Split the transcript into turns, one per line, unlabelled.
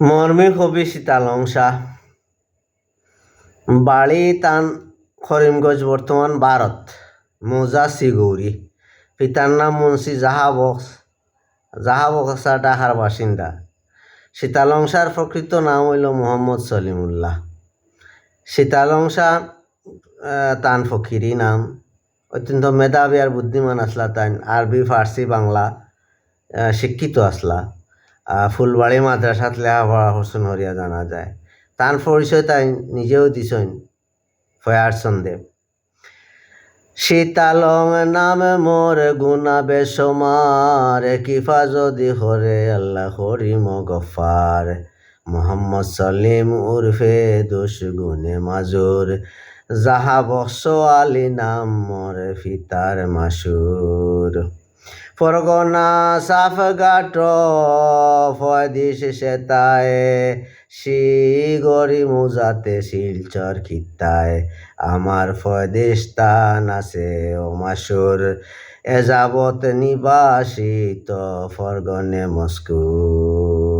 মর্মী কবি সীতালংসা। বাড়ি তান করিমগঞ্জ বর্তমান ভারত মৌজা সিগৌরি পিতার নাম মুন্সি জাহাবক্স জাহাবক্সা ঢাকার বাসিন্দা। সীতালংসার প্রকৃত নাম হইল মোহাম্মদ সলিমুল্লাহ সীতালংসা তান ফকিরি নাম। অত্যন্ত মেধাবী আর বুদ্ধিমান আসলা তাই আরবি ফার্সি বাংলা শিক্ষিত আসলা ফুলবাড়ি মাদ্রাসাত লেখাপড়া করছেন হরিয়া জানা যায়। তার পরিচয় তাই নিজেও দিছেন ফয়ারসন দেব শীতালং নামে মোর গুনা বেসমার কিফা যদি হরে আল্লাহ হরিম গফার মোহাম্মদ সলিম উর্ফে দোষ গুনে মাজুর যাহা বৎস আলী নাম মোর ফিতার মাসুর ফরগনা সাফ গাট ফদিস সেতায়, শিগরি মুজাতে শিলচর খিতায় আমার ফদেশ তান আছে ও মাসুর এজাবত নিবাসিত ফরগনে মস্কুর